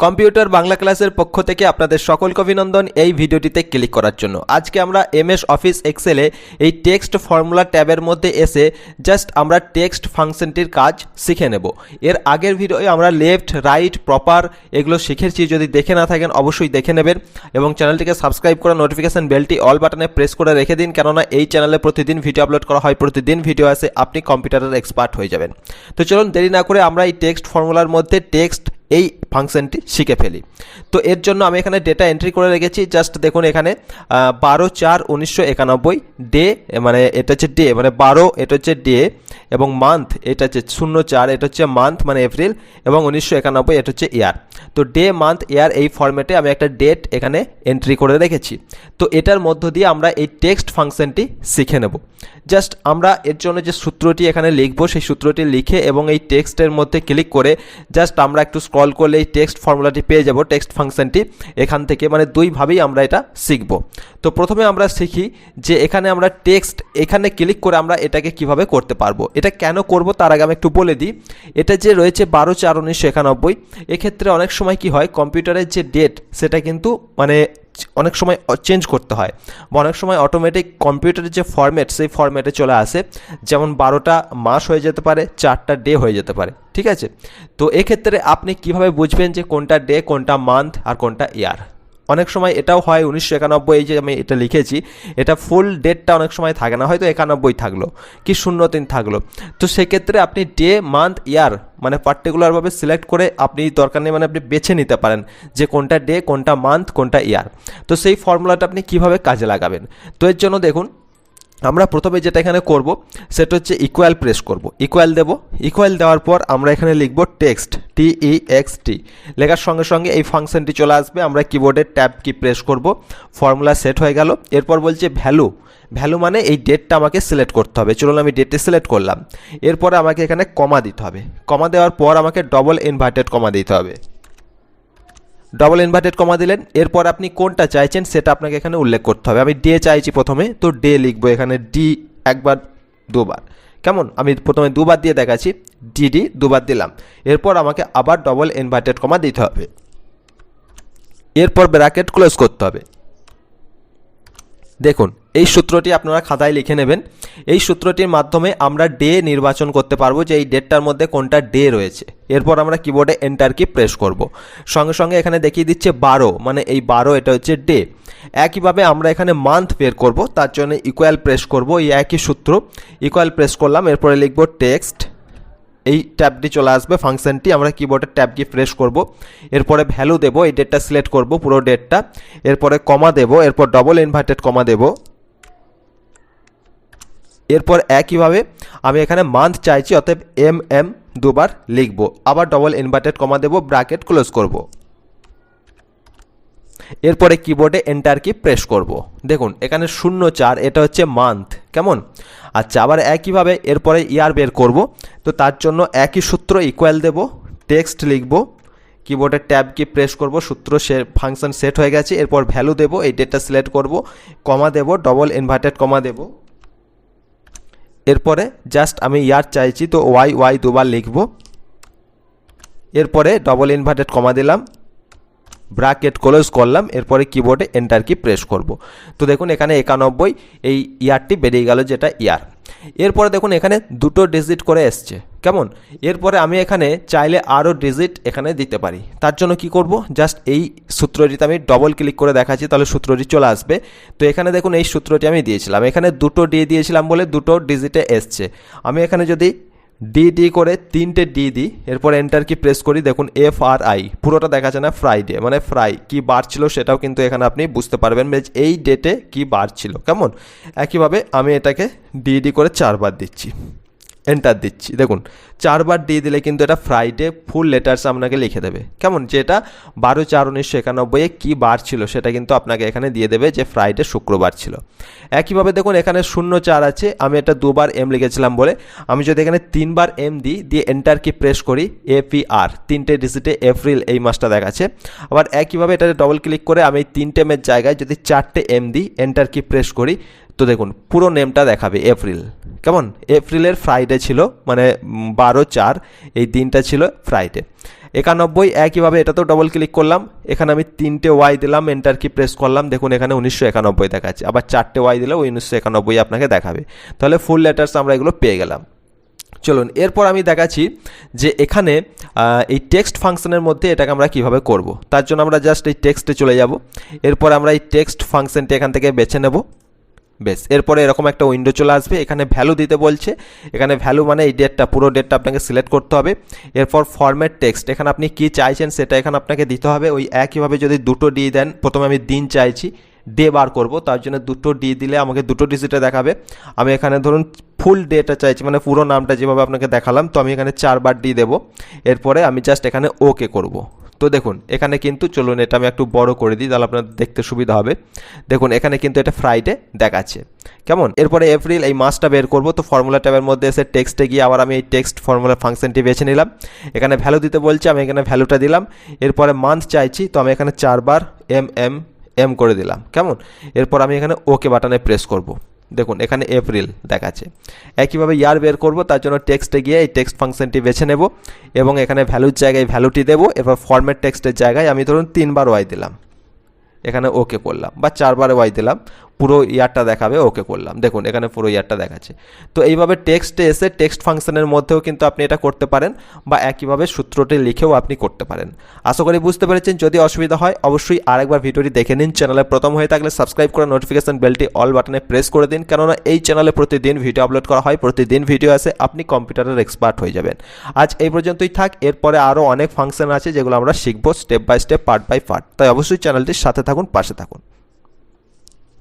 Computer Bangla ক্লাসের পক্ষ থেকে আপনাদের সকলকে অভিনন্দন এই ভিডিওটিতে ক্লিক করার জন্য। আজকে আমরা এমএস অফিস এক্সেলে এই টেক্সট ফর্মুলা ট্যাবের মধ্যে এসে জাস্ট আমরা টেক্সট ফাংশনটির কাজ শিখে নেব। এর আগের ভিডিওয়ে আমরা লেফট, রাইট, প্রপার এগুলো শিখেছি। যদি দেখে না থাকেন, অবশ্যই দেখে নেবেন এবং চ্যানেলটিকে সাবস্ক্রাইব করে নোটিফিকেশন বেলটি অল বাটনে প্রেস করে রেখে দিন। কেননা এই চ্যানেলে প্রতিদিন ভিডিও আপলোড করা হয়, প্রতিদিন ভিডিও আসে, আপনি কম্পিউটারের এক্সপার্ট হয়ে যাবেন। তো চলুন, দেরি না করে আমরা এই টেক্সট ফর্মুলার মধ্যে টেক্সট এই ফাংশনটি শিখে ফেলি। তো এর জন্য আমি এখানে ডেটা এন্ট্রি করে রেখেছি। জাস্ট দেখুন এখানে বারো চার উনিশশো একানব্বই ডে মানে এটা হচ্ছে ডে মানে বারো, এটা হচ্ছে ডে এবং মান্থ এটা হচ্ছে শূন্য চার, এটা হচ্ছে মান্থ মানে এপ্রিল এবং উনিশশো একানব্বই, এটা হচ্ছে ইয়ার তো ডে মান্থ ইয়ার এই ফরম্যাটে আমি একটা ডেট এখানে এন্ট্রি করে রেখেছি। তো এটার মধ্য দিয়ে আমরা এই টেক্সট ফাংশনটি শিখে নেব। জাস্ট আমরা এর জন্য যে সূত্রটি এখানে লিখব, সেই সূত্রটি লিখে এবং এই টেক্সটের মধ্যে ক্লিক করে জাস্ট আমরা একটু স্ক্রল করলে এই টেক্সট ফর্মুলাটি পেয়ে যাব টেক্সট ফাংশনটি এখান থেকে মানে দুইভাবেই আমরা এটা শিখব। তো প্রথমে আমরা শিখি যে এখানে আমরা টেক্সট এখানে ক্লিক করে আমরা এটাকে কীভাবে করতে পারব। এটা কেন করব তার আগে আমি একটু বলে দিই। এটা যে রয়েছে বারো চার উনিশশো একানব্বই, এক্ষেত্রে অনেক সময় কি হয় কম্পিউটারের যে ডেট সেটা কিন্তু মানে অনেক সময় চেঞ্জ করতে হয়। বা অনেক সময় অটোমেটিক কম্পিউটারের যে ফরম্যাট সেই ফরম্যাটে চলে আসে। যেমন বারোটা মাস হয়ে যেতে পারে, চারটা ডে হয়ে যেতে পারে। ঠিক আছে? তো এক্ষেত্রে আপনি কীভাবে বুঝবেন যে কোনটা ডে কোনটা মান্থ আর কোনটা ইয়ার অনেক সময় এটাও হয়, উনিশশো একানব্বই যে আমি এটা লিখেছি, এটা ফুল ডেটটা অনেক সময় থাকে না, হয়তো একানব্বই থাকল, কি শূন্য তিন থাকল। তো সেক্ষেত্রে আপনি ডে মান্থ ইয়ার মানে পার্টিকুলারভাবে সিলেক্ট করে আপনি দরকার নেই মানে আপনি বেছে নিতে পারেন যে কোনটা ডে কোনটা মান্থ কোনটা ইয়ার তো সেই ফর্মুলাটা আপনি কীভাবে কাজে লাগাবেন? তো এর জন্য দেখুন আমরা প্রথমে যেটা এখানে করব, সেটা হচ্ছে ইকুয়াল প্রেস করব। ইকুয়াল দেব। ইকুয়াল দেওয়ার পর আমরা এখানে লিখব টেক্সট টি ই এক্স টি লেখার সঙ্গে সঙ্গে এই ফাংশনটি চলে আসবে। আমরা কিবোর্ডের ট্যাব কি প্রেস করব। ফর্মুলা সেট হয়ে গেল। এরপর বলছে ভ্যালু ভ্যালু মানে এই ডেটটা আমাকে সিলেক্ট করতে হবে। চলুন আমি ডেটটি সিলেক্ট করলাম। এরপরে আমাকে এখানে কমা দিতে হবে। কমা দেওয়ার পর আমাকে ডবল ইনভার্টেড কমা দিতে হবে। ডবল ইনভার্টেড কমা দিলেন। এরপর আপনি কোনটা চাইছেন সেটা আপনাকে এখানে উল্লেখ করতে হবে। আমি ডে চাইছি প্রথমে, তো ডে লিখব এখানে ডি একবার, দুবার। কেমন? আমি প্রথমে দুবার দিয়ে দেখাচ্ছি। ডিডি দুবার দিলাম। এরপর আমাকে আবার ডবল ইনভার্টেড কমা দিতে হবে। এরপর ব্র্যাকেট ক্লোজ করতে হবে। দেখুন, এই সূত্রটি আপনারা খাতায় লিখে নেবেন। এই সূত্রটির মাধ্যমে আমরা ডে নির্বাচন করতে পারব যে এই ডেটটার মধ্যে কোনটা ডে রয়েছে। এরপর আমরা কিবোর্ডে এন্টার কি প্রেস করব। সঙ্গে সঙ্গে এখানে দেখিয়ে দিচ্ছে বারো মানে এই বারো এটা হচ্ছে ডে। একইভাবে আমরা এখানে মান্থ বের করব, তার জন্য ইকুয়াল প্রেস করব, এই একই সূত্র। ইকুয়াল প্রেস করলাম, এরপরে লিখব টেক্সট এই ট্যাবটি চলে আসবে ফাংশানটি। আমরা কিবোর্ডের ট্যাব কি প্রেস করব। এরপরে ভ্যালু দেব, এই ডেটটা সিলেক্ট করব, পুরো ডেটটা এরপরে কমা দেব, এরপর ডবল ইনভার্টেড কমা দেব। এরপর একইভাবে আমি এখানে মান্থ চাইছি, অতএব এম এম দুবার লিখব। আবার ডবল ইনভার্টেড কমা দেব ব্র্যাকেট ক্লোজ করব। এরপরে কিবোর্ডে এন্টার কি প্রেস করব। দেখুন, এখানে শূন্য চার, এটা হচ্ছে মান্থ কেমন? আচ্ছা আবার একইভাবে এরপরে ইয়ার বের করব। তো তার জন্য একই সূত্র ইকুয়াল দেব টেক্সট লিখব কিবোর্ডের ট্যাব কি প্রেস করব, সূত্র সে ফাংশন সেট হয়ে গেছে, এরপর ভ্যালু দেব, এই ডেটটা সিলেক্ট করব কমা দেব ডবল ইনভার্টেড কমা দেব। এরপরে জাস্ট আমি ইয়ার চাইছি, তো ওয়াই ওয়াই দুবার লিখব। এরপরে ডবল ইনভার্টেড কমা দিলাম। ব্র্যাকেট ক্লোজ করলাম, এরপরে কিবোর্ডে এন্টার কি প্রেস করব। তো দেখুন, এখানে একানব্বই, এই ইয়ারটি বেরিয়ে গেল যেটা ইয়ার। এরপরে দেখুন, এখানে দুটো ডিজিট করে এসছে। কেমন? এরপরে আমি এখানে চাইলে আরও ডিজিট এখানে দিতে পারি। তার জন্য কি করব? জাস্ট এই সূত্রটিতে আমি ডবল ক্লিক করে দেখাচ্ছি, তাহলে সূত্রটি চলে আসবে। তো এখানে দেখুন, এই সূত্রটি আমি দিয়েছিলাম। এখানে দুটো ডি দিয়েছিলাম বলে দুটো ডিজিটে এসছে। আমি এখানে যদি ডি ডি করে তিনটে ডি দিই, এরপর এন্টার কি প্রেস করি, দেখুন এফ আর আই পুরোটা দেখা যায় না ফ্রাইডে মানে ফ্রাই কি বার ছিল সেটাও কিন্তু এখানে আপনি বুঝতে পারবেন এই ডেটে কি বার ছিল, কেমন? একইভাবে আমি এটাকে ডি ডি করে চারবার দিচ্ছি। এন্টার দিচ্ছি। দেখুন, চারবার দিয়ে দিলে কিন্তু এটা ফ্রাইডে ফুল লেটার্স আপনাকে লিখে দেবে। কেমন? যেটা বারো চার উনিশশো একানব্বইয়ে কী বার ছিল সেটা কিন্তু আপনাকে এখানে দিয়ে দেবে যে ফ্রাইডে শুক্রবার ছিল। একইভাবে দেখুন, এখানে শূন্য চার আছে, আমি এটা দুবার এম লিখেছিলাম বলে। আমি যদি এখানে তিনবার এম দিই, দিয়ে এন্টার কি প্রেস করি এপিআর তিনটে ডিজিটে এপ্রিল এই মাসটা দেখাচ্ছে। আবার একইভাবে এটাতে ডবল ক্লিক করে আমি তিনটে এমের জায়গায় যদি চারটে এম দিই এন্টার কি প্রেস করি তো দেখুন, পুরো নেমটা দেখাবে এপ্রিল কেমন? এপ্রিলের ফ্রাইডে ছিল মানে বারো চার, এই দিনটা ছিল ফ্রাইডে একানব্বই, একইভাবে এটাতেও ডবল ক্লিক করলাম। এখানে আমি তিনটে ওয়াই দিলাম এন্টার কি প্রেস করলাম। দেখুন, এখানে উনিশশো একানব্বই দেখাচ্ছে। আবার চারটে ওয়াই দিলে ওই উনিশশো একানব্বই আপনাকে দেখাবে। তাহলে ফুল লেটার্স আমরা এগুলো পেয়ে গেলাম। চলুন, এরপর আমি দেখাচ্ছি যে এখানে এই টেক্সট ফাংশনের মধ্যে এটাকে আমরা কীভাবে করব। তার জন্য আমরা জাস্ট এই টেক্সটে চলে যাব। এরপর আমরা এই টেক্সট ফাংশনটি এখান থেকে বেছে নেব। বেশ, এরপরে এরকম একটা উইন্ডো চলে আসবে, এখানে ভ্যালু দিতে বলছে, এখানে ভ্যালু মানে এই ডেটটা পুরো ডেটটা আপনাকে সিলেক্ট করতে হবে। এরপর ফরম্যাট টেক্সট এখানে আপনি কি চাইছেন সেটা এখানে আপনাকে দিতে হবে, ওই একইভাবে যদি দুটো ডি দেন, প্রথমে আমি দিন চাইছি ডে বার করব, তার জন্য দুটো ডি দিলে আমাকে দুটো ডিজিটে দেখাবে। আমি এখানে ধরুন ফুল ডেটা চাইছি মানে পুরো নামটা যেভাবে আপনাকে দেখালাম, তো আমি এখানে চারবার ডি দেবো। এরপরে আমি জাস্ট এখানে ওকে করব। তো দেখুন, এখানে কিন্তু চলুন এটা আমি একটু বড় করে দিই, তাহলে আপনার দেখতে সুবিধা হবে। দেখুন, এখানে কিন্তু এটা ফ্রাইডে দেখাচ্ছে। কেমন? এরপরে এপ্রিল এই মাসটা বের করব, তো ফর্মুলা ট্যাবের মধ্যে এসে টেক্সটে গিয়ে আবার আমি এই টেক্সট ফর্মুলা ফাংশনটি বেছে নিলাম। এখানে ভ্যালু দিতে বলছে, আমি এখানে ভ্যালুটা দিলাম। এরপরে মান্থ চাইছি, তো আমি এখানে চারবার এম এম এম করে দিলাম। কেমন? এরপর আমি এখানে ওকে বাটনে প্রেস করব। দেখুন, এখানে এপ্রিল দেখাচ্ছে। একইভাবে ইয়ার বের করব, তার জন্য টেক্সটে গিয়ে এই টেক্সট ফাংশনটি বেছে নেব এবং এখানে ভ্যালুর জায়গায় ভ্যালুটি দেবো। এবার ফরম্যাট টেক্সটের জায়গায় আমি ধরুন তিনবার ওয়াই দিলাম। এখানে ওকে করলাম বা চারবার ওয়াই দিলাম। পুরো ইয়ারটা দেখাবে, ওকে করলাম। দেখুন, এখানে পুরো ইয়ারটা দেখাচ্ছে। তো এইভাবে টেক্সটে এসে টেক্সট ফাংশনের মধ্যেও কিন্তু আপনি এটা করতে পারেন বা একইভাবে সূত্রটি লিখেও আপনি করতে পারেন। আশা করি বুঝতে পেরেছেন, যদি অসুবিধা হয় অবশ্যই আরেকবার ভিডিওটি দেখে নিন। চ্যানেলে প্রথম হয়ে থাকলে সাবস্ক্রাইব করে নোটিফিকেশন বেলটি অল বাটনে প্রেস করে দিন। কেননা এই চ্যানেলে প্রতিদিন ভিডিও আপলোড করা হয়, প্রতিদিন ভিডিও আসে, আপনি কম্পিউটারের এক্সপার্ট হয়ে যাবেন। আজ এই পর্যন্তই থাক, এরপরে আরও অনেক ফাংশন আছে যেগুলো আমরা শিখব step by step part by part তাই অবশ্যই চ্যানেলটির সাথে থাকুন, পাশে থাকুন।